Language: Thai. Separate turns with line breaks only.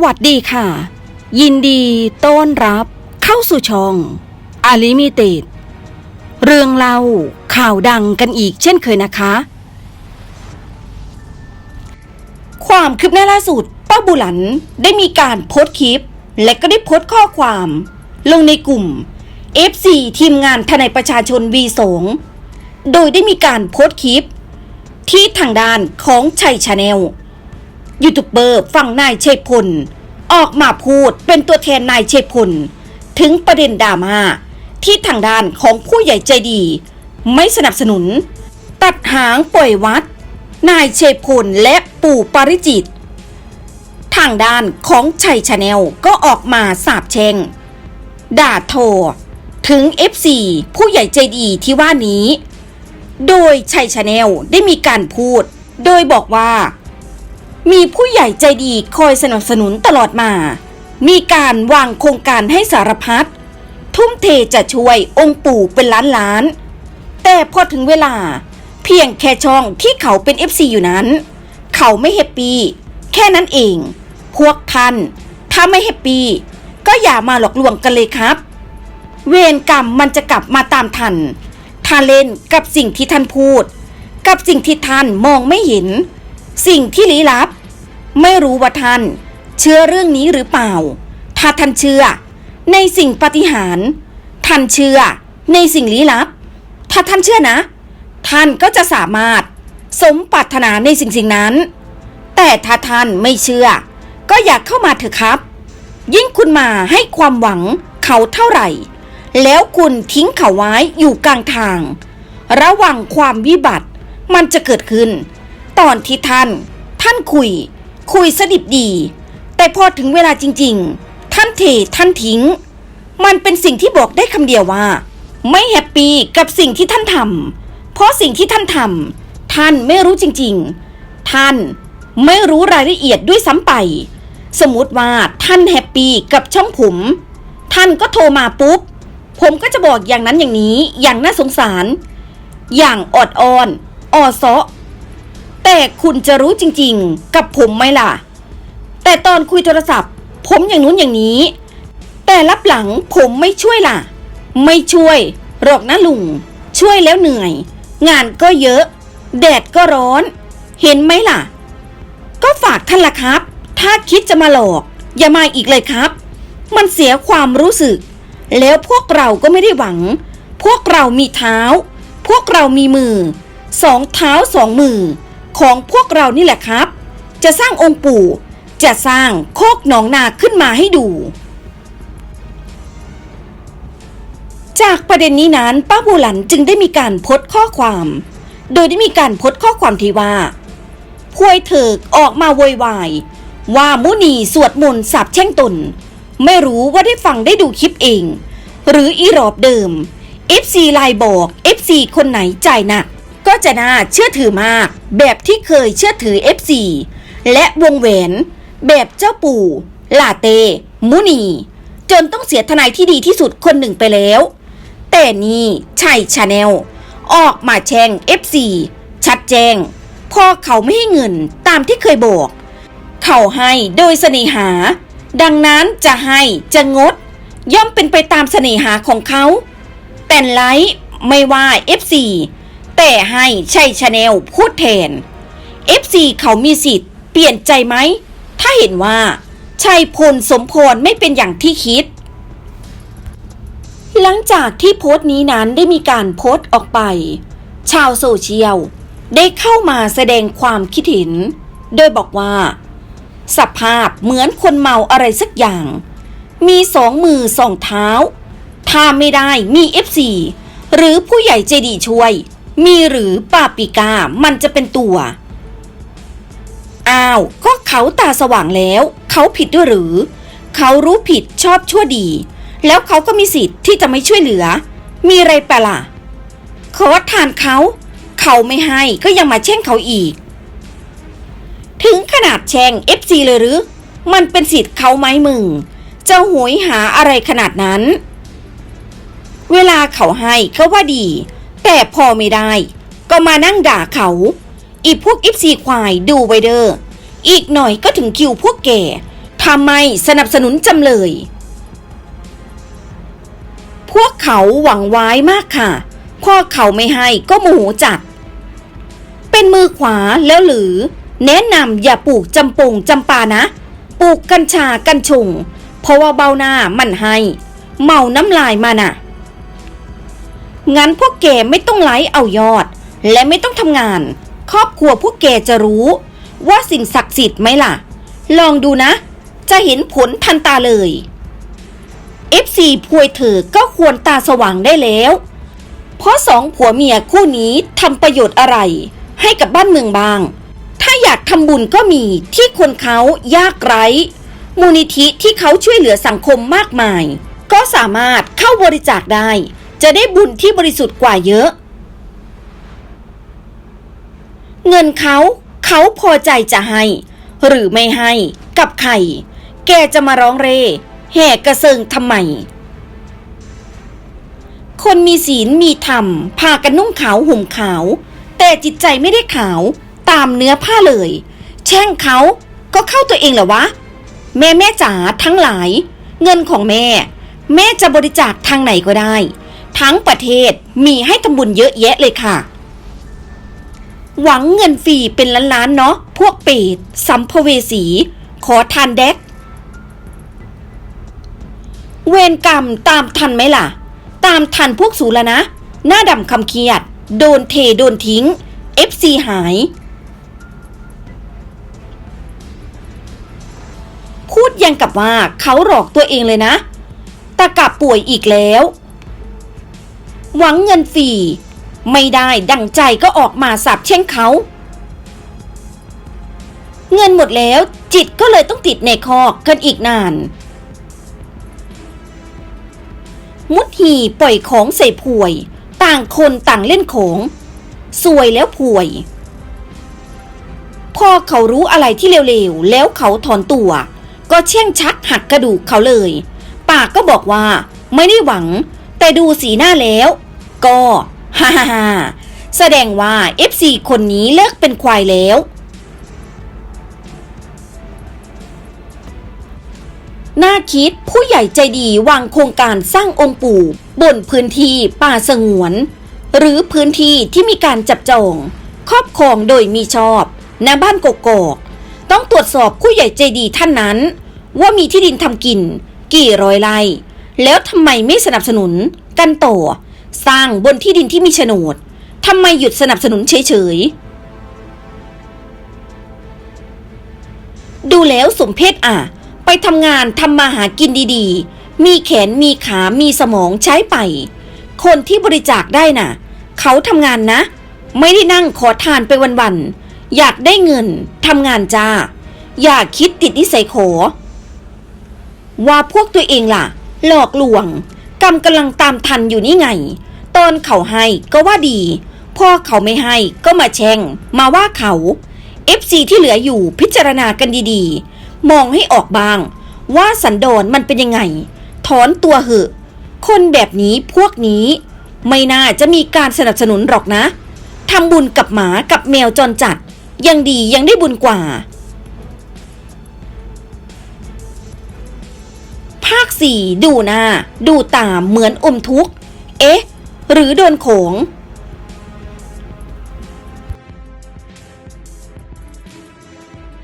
สวัสดีค่ะ ยินดีต้อนรับเข้าสู่ช่องอาลิมิเต็ดเรื่องเล่าข่าวดังกันอีกเช่นเคยนะคะ ความคืบหน้าล่าสุดป้าบุหลันได้มีการโพสต์คลิป และก็ได้โพสต์ข้อความ ลงในกลุ่ม F4 ทีมงานทนายประชาชน V2 โดยได้มีการโพสต์คลิป ที่ทางด้านของชัยชาแนล ยูทูบเบอร์ฝั่งนายเชยพล ออกมาพูดเป็นตัวแทนนายเชยพล ถึงประเด็นดราม่าที่ทางด้านของผู้ใหญ่ใจดี ไม่สนับสนุน ตัดหางปล่อยวัด นายเชยพลและปู่ปาริจิต ทางด้านของชัยชาแนลก็ออกมาสาบแช่งด่าทถึง FC ผู้ใหญ่ใจดีที่ว่านี้ โดยชัยชาแนลได้มีการพูด โดยบอกว่า มีผู้ใหญ่ใจดีคอยสนับสนุนตลอดมา มีการวางโครงการให้สารพัด ทุ่มเทจะช่วยองค์ปู่เป็นล้านล้าน แต่พอถึงเวลา เพียงแค่ช่องที่เขาเป็น FC อยู่นั้น เขาไม่แฮปปี้แค่นั้นเอง พวกท่านถ้าไม่แฮปปี้ก็อย่ามาหลอกลวงกันเลยครับ เวรกรรมมันจะกลับมาตามทันท่าเล่นกับสิ่งที่ท่านพูด กับสิ่งที่ท่านมองไม่เห็น สิ่งที่ลี้ลับ ไม่รู้ว่าท่านเชื่อเรื่องนี้หรือเปล่า ถ้าท่านเชื่อ ในสิ่งปฏิหารท่านเชื่อ ในสิ่งลี้ลับ ถ้าท่านเชื่อนะ ท่านก็จะสามารถสมปรารถนาในสิ่งสิ่งนั้น แต่ถ้าท่านไม่เชื่อ ก็อยากเข้ามาเถอะครับ ยิ่งคุณมาให้ความหวังเขาเท่าไหร่ แล้วคุณทิ้งเขาไว้อยู่กลางทาง ระหว่างความวิบัติมันจะเกิดขึ้น ตอนที่ท่าน ท่านคุย คุยสดิบดี แต่พอถึงเวลาจริง ๆ ท่านเทท่านทิ้ง มันเป็นสิ่งที่บอกได้คำเดียวว่า ไม่แฮปปี้กับสิ่งที่ท่านทำเพราะสิ่งที่ท่านทำท่านไม่รู้จริง ๆ ท่านไม่รู้รายละเอียดด้วยซ้ำไป สมมติว่าท่านแฮปปี้กับช่องผม ท่านก็โทรมาปุ๊บ ผมก็จะบอกอย่างนั้นอย่างนี้ อย่างน่าสงสาร อย่างอดอ้อนออซาะ แต่คุณจะรู้จริงๆ กับผมไหมล่ะ แต่ตอนคุยโทรศัพท์ ผมอย่างนู้นอย่างนี้ แต่รับหลังผมไม่ช่วยล่ะ ไม่ช่วยหรอกนะลุง ช่วยแล้วเหนื่อย งานก็เยอะ แดดก็ร้อน เห็นไหมล่ะ ก็ฝากท่านละครับ ถ้าคิดจะมาหลอก อย่ามาอีกเลยครับ มันเสียความรู้สึก แล้วพวกเราก็ไม่ได้หวัง พวกเรามีเท้า พวกเรามีมือ สองเท้าสองมือ ของพวกเรานี่แหละครับ จะสร้างองค์ปู่ จะสร้างโคกหนองนาขึ้นมาให้ดู จากประเด็นนี้นั้นป้าบูหลันจึงได้มีการพสต์ข้อความ โดยได้มีการพสต์ข้อความที่ว่าพวยเถิกออกมาโวยวาย ว่ามุนีสวดมนต์สาบแช่งตน ไม่รู้ว่าได้ฟังได้ดูคลิปเอง หรืออีรอบเดิม FC ไลน์บอก FC คนไหนจ่ายหนัก ก็จะน่าเชื่อถือมาก แบบที่เคยเชื่อถือ FC และวงแหวนแบบเจ้าปู่ลาเต มุนี จนต้องเสียทนายที่ดีที่สุดคนหนึ่งไปแล้ว แต่นี่ใช่ชาแนล ออกมาแช่ง FC ชัดแจ้งพอเขาไม่ให้เงินตามที่เคยบอก เขาให้โดยเสน่หา ดังนั้นจะให้จะงด ย่อมเป็นไปตามเสน่หาของเขา แต่ไลท์ไม่ว่า FC แต่ให้ใช่ชาแนลพูดแทน FC เขามีสิทธิ์เปลี่ยนใจไหม ถ้าเห็นว่าชัยพลสมพรไม่เป็นอย่างที่คิด หลังจากที่โพสต์นี้นั้นได้มีการโพสต์ออกไป ชาวโซเชียลได้เข้ามาแสดงความคิดเห็น โดยบอกว่า สภาพเหมือนคนเมาอะไรสักอย่าง มีสองมือสองเท้า ถ้าไม่ได้มีเอฟซีหรือผู้ใหญ่ใจดีช่วย มีหรือปาปิกามันจะเป็นตัว อ้าว ก็เขาตาสว่างแล้ว เขาผิดด้วยหรือ เขารู้ผิดชอบชั่วดี แล้วเขาก็มีสิทธิ์ที่จะไม่ช่วยเหลือ มีอะไรแปะล่ะขอทานเขา เขาไม่ให้ก็ยังมาแช่งเขาอีก ถึงขนาดแช่ง FC เลยหรือ มันเป็นสิทธิ์เขาไหมมึง จะหวยหาอะไรขนาดนั้น เวลาเขาให้ก็ว่าดี แต่พอไม่ได้ ก็มานั่งด่าเขา อีพวก FC ควายดูไวเดอร์ อีกหน่อยก็ถึงคิวพวกแก่ถ้าไมสนับสนุนจำเลย พวกเขาหวังไว้มากค่ะ พ่อเขาไม่ให้ก็โมโหจัด เป็นมือขวาแล้วหรือ แนะนำอย่าปลูกจำปงจำปานะ ปลูกกัญชากัญชง เพราะว่าเบาหน้ามันให้ เมาน้ำลายมาน่ะ งั้นพวกแกไม่ต้องไลฟ์เอายอด และไม่ต้องทำงาน ครอบครัวพวกแกจะรู้ ว่าสิ่งศักดิ์สิทธิ์ไหมล่ะ ลองดูนะ จะเห็นผลทันตาเลย FC พวยเธอก็ควรตาสว่างได้แล้ว เพราะสองผัวเมียคู่นี้ทำประโยชน์อะไร ให้กับบ้านเมืองบาง ถ้าอยากทำบุญก็มีที่คนเขายากไร้ มูลนิธิที่เขาช่วยเหลือสังคมมากมาย ก็สามารถเข้าบริจาคได้ จะได้บุญที่บริสุทธิ์กว่าเยอะ เงินเขาเขาพอใจจะให้ หรือไม่ให้ กับใคร แกจะมาร้องเร่แห่กระเซิงทำไม คนมีศีลมีธรรม พากันนุ่งขาวห่มขาว แต่จิตใจไม่ได้ขาวตามเนื้อผ้าเลย แช่งเขาก็เข้าตัวเองเหรอวะ แม่แม่จ๋าทั้งหลาย เงินของแม่ แม่จะบริจาคทางไหนก็ได้ ทั้งประเทศมีให้ทำบุญเยอะแยะเลยค่ะ หวังเงินฟรีเป็นล้านๆเนาะพวกเปรตสัมภเวสี ขอทานแดก เวรกรรมตามทันไหมล่ะ ตามทันพวกสูแล้วนะ หน้าดำคำเคียด โดนเทโดนทิ้ง FC หาย พูดยังกับว่าเขาหลอกตัวเองเลยนะตะกับป่วยอีกแล้ว หวังเงินฟรีไม่ได้ดังใจก็ออกมาสาบแช่งเขา เงินหมดแล้วจิตก็เลยต้องติดในคอกกันอีกนาน มุดหีปล่อยของใส่ผวย ต่างคนต่างเล่นของสวยแล้วผวย พอเขารู้อะไรที่เร็วๆ แล้วเขาถอนตัว ก็เชี่ยงชักหักกระดูกเขาเลย ปากก็บอกว่า ไม่ได้หวัง แต่ดูสีหน้าแล้ว ก็ฮ่าฮ่าฮ่าแสดงว่า FC คนนี้เลิกเป็นควายแล้ว น่าคิดผู้ใหญ่ใจดีวางโครงการสร้างองค์ปู่บนพื้นที่ป่าสงวน หรือพื้นที่ที่มีการจับจองครอบครองโดยมีชอบณบ้านกกอกต้องตรวจสอบผู้ใหญ่ใจดีท่านนั้น ว่ามีที่ดินทำกิน กี่ร้อยไร่ แล้วทำไมไม่สนับสนุนกันต่อ สร้างบนที่ดินที่มีโฉนดทำไมหยุดสนับสนุนเฉยๆ ดูแล้วสมเพศอะ ไปทำงานทำมาหากินดีๆ มีแขนมีขา มีสมองใช้ไป คนที่บริจาคได้น่ะ เขาทำงานนะ ไม่ได้นั่งขอทานไปวันๆ อยากได้เงินทำงานจ้า อย่าคิดติดนิสัยขอ ว่าพวกตัวเองล่ะ หลอกลวง กรรมกำลังตามทันอยู่นี่ไง ตอนเขาให้ก็ว่าดี พอเขาไม่ให้ก็มาแช่ง มาว่าเขา FC ที่เหลืออยู่พิจารณากันดีๆ มองให้ออกบ้าง ว่าสันโดษมันเป็นยังไง ถอนตัวเหอะ คนแบบนี้พวกนี้ ไม่น่าจะมีการสนับสนุนหรอกนะทำบุญกับหมากับแมวจรจัด ยังดียังได้บุญกว่า สีดูหน้า ดูตามเหมือนอมทุกข์ เอ๊ะ หรือโดนโขง